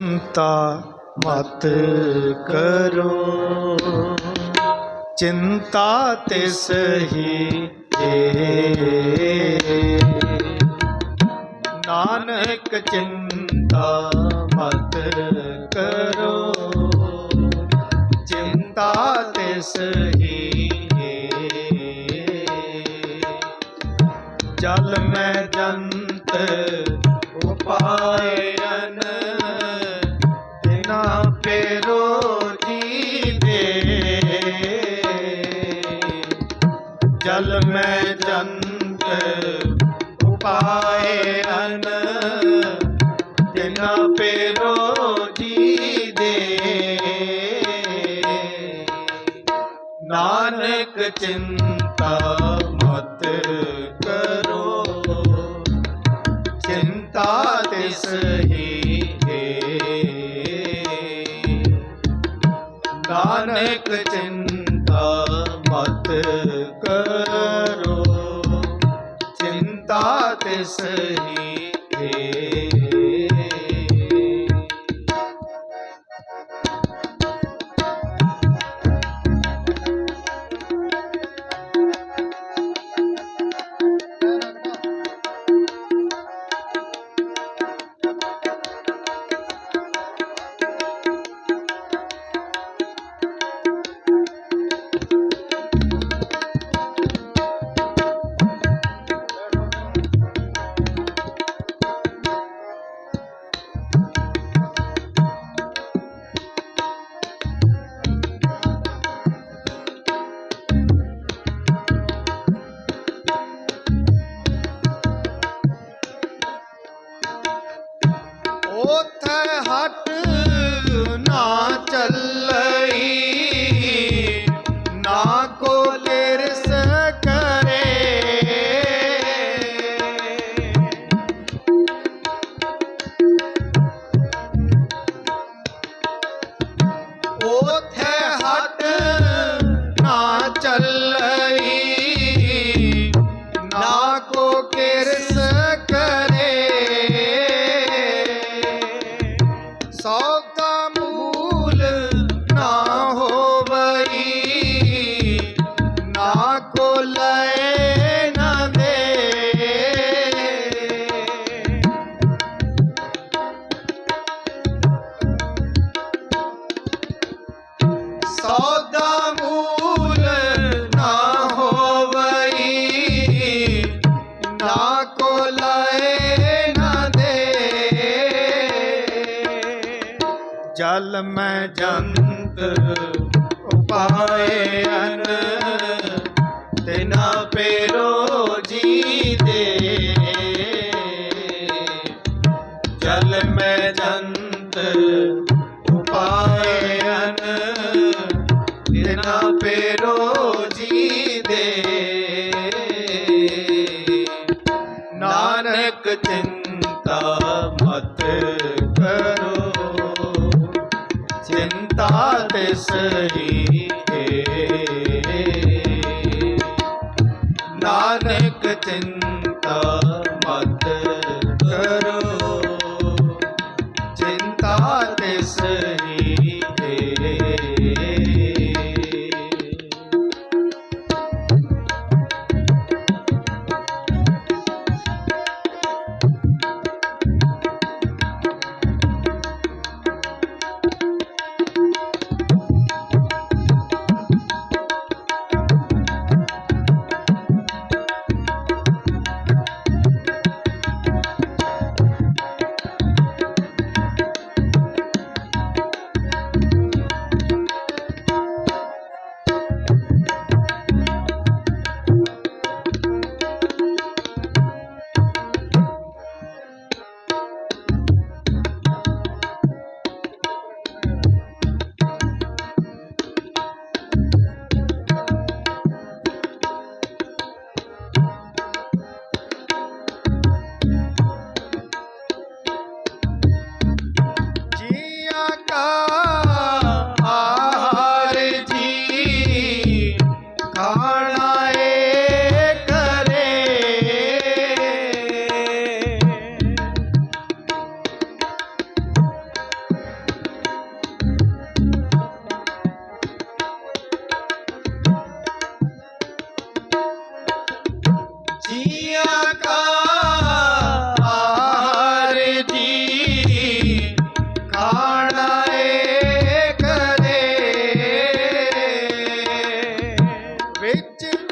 ਚਿੰਤਾ ਮਤ ਕਰੋ। ਚਿੰਤਾ ਤਿਸ ਹੀ ਏ। ਨਾਨਕ ਚਿੰਤਾ ਮਤ ਕਰੋ। ਚਿੰਤਾ ਤਿਸ ਹੀ ਏ। ਜਲ ਮੈਂ ਜੰਤ ਮੈਂ ਜੰਤ ਉਪਾਇਨ ਤਿਨਾ ਪੇਰੋ ਜੀ ਦੇ। ਨਾਨਕ ਚਿੰਤਾ ਮਤ ਕਰੋ, ਚਿੰਤਾ ਤਿਸ ਹੀ ਹੈ। ਨਾਨਕ ਚਿੰਤਾ ਤਿਸ ਜਲ ਮੈਂ ਜੰਤ ਉਪਾਏ ਅਨ ਤਿਸ வெற்றில்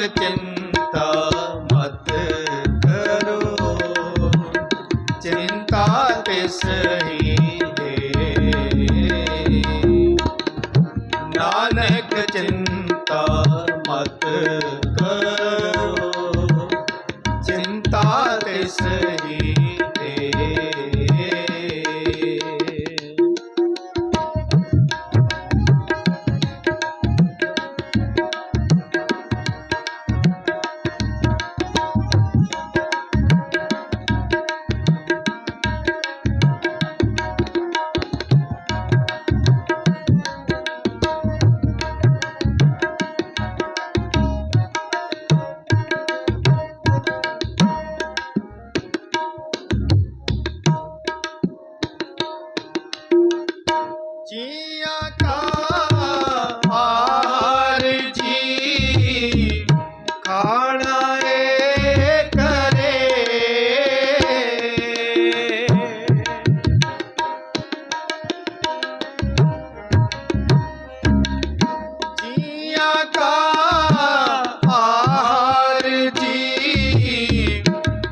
ਨਾਨਕ ਚਿੰਤਾ ਮਤ ਕਰੋ। ਚਿੰਤਾ ਤਿਸ ਹੀ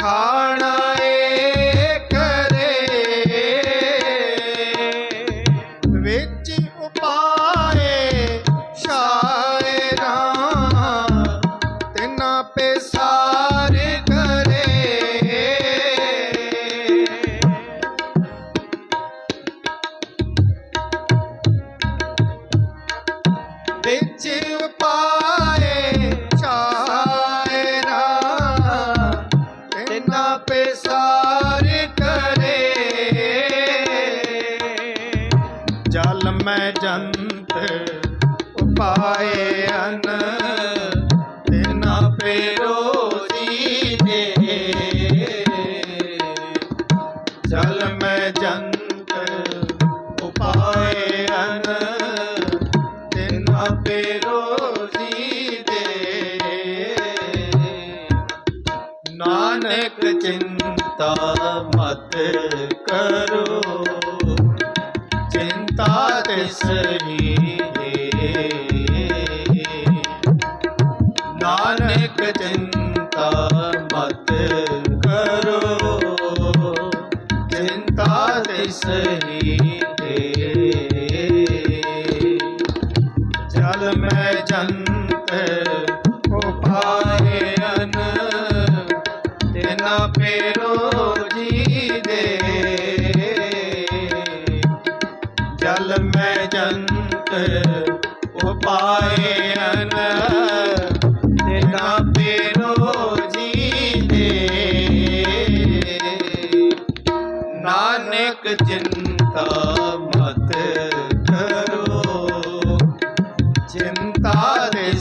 car. ਉਪਾਏ ਅਨ ਜਲ ਮੈਂ ਜੰਤ ਉਪਾਏ ਅਨ ਤੇਨਾ ਪੇਰੋ ਜੀ ਦੇ। ਨਾਨਕ ਚਿੰਤਾ ਮਤ ਕਰੋ, ਚਿੰਤਾ ਜਲ ਮੈਂ ਜੰਤ ਉਪਾਏ ਅਨ ਤੇ ਨਾ ਪੇਰੋ ਜੀਦੇ। ਨਾਨਕ ਚਿੰਤਾ ਮਤ ਕਰੋ। ਚਿੰਤਾ ਦੇ